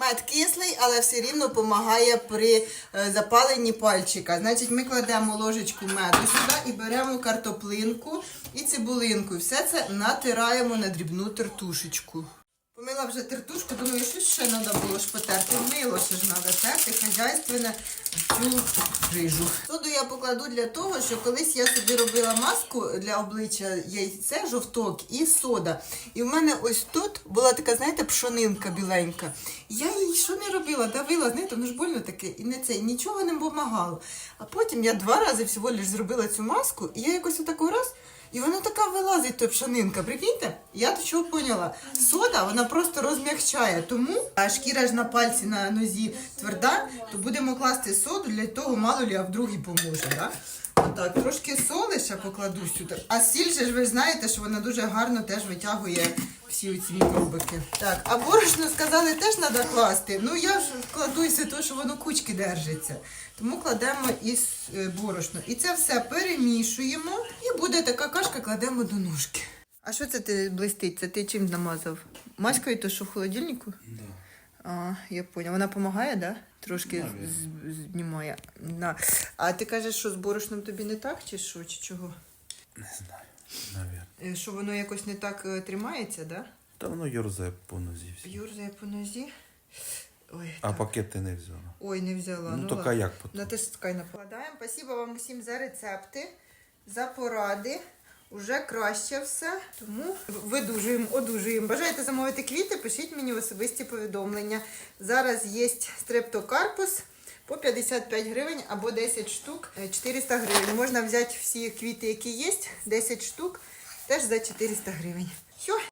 Мед кислий, але все рівно допомагає при е, запаленні пальчика. Значить, ми кладемо ложечку меду сюди і беремо картоплинку і цибулинку. Все це натираємо на дрібну тертушечку. Помила вже тертушку, думаю, що ще треба було ж потерти. Мило ще ж треба терти, хазяйственне цю рижу. Соду я покладу для того, що колись я собі робила маску для обличчя яйце, жовток і сода. І в мене ось тут була така, знаєте, пшонинка біленька. Я їй що не робила, давила, знаєте, воно ж больно таке, і не це, нічого не допомагало. А потім я два рази всього лиш зробила цю маску, і я якось отаку раз. І вона така вилазить, то пшонинка. Прикиньте, я до чого поняла. Сода вона просто розм'якчає. Тому а шкіра ж на пальці на нозі тверда, то будемо класти соду для того, мало лі, а вдруг поможе. Да? Отак, трошки соли ще покладу сюди. А сіль же ж ви знаєте, що вона дуже гарно теж витягує всі ці мікробики. Так, а борошно сказали, теж треба класти. Ну я ж кладу із того, що воно кучки держиться. Тому кладемо із е, борошно. І це все перемішуємо. І буде така кашка, кладемо до ножки. А що це ти блистить? Це ти чим намазав? Маською, то що в холодильнику? Да. А, я поняла. Вона допомагає, да? Трошки з- знімає. На. А ти кажеш, що з борошном тобі не так, чи що, чи чого? Не знаю. Навірно. Е, Що воно якось не так е, тримається, да? Та воно йорзає по нозі всі. Юрзає по нозі. Ой, А так. пакет ти не взяла. Ой, не взяла. Ну, ну то ладно. як потім? Натискай накладаємо. Спасибо вам усім за рецепти, за поради. Уже краще все. Тому видужуємо, одужуємо. Бажаєте замовити квіти, пишіть мені в особисті повідомлення. Зараз є стрептокарпус по 55 гривень або 10 штук, е, 400 гривень. Можна взяти всі квіти, які є, 10 штук, теж за 400 гривень. Все,